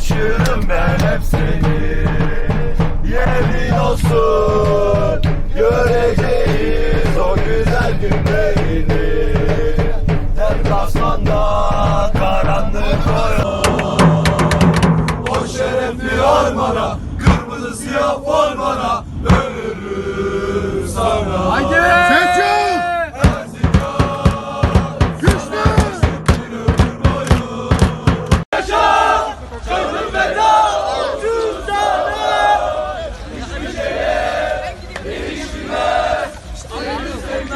taşırım ben hep seni. Yemin olsun göreceğiz o güzel günlerini. Deplasmanda karanlık oyun. O şerefli ormana Kırmızı siyah formana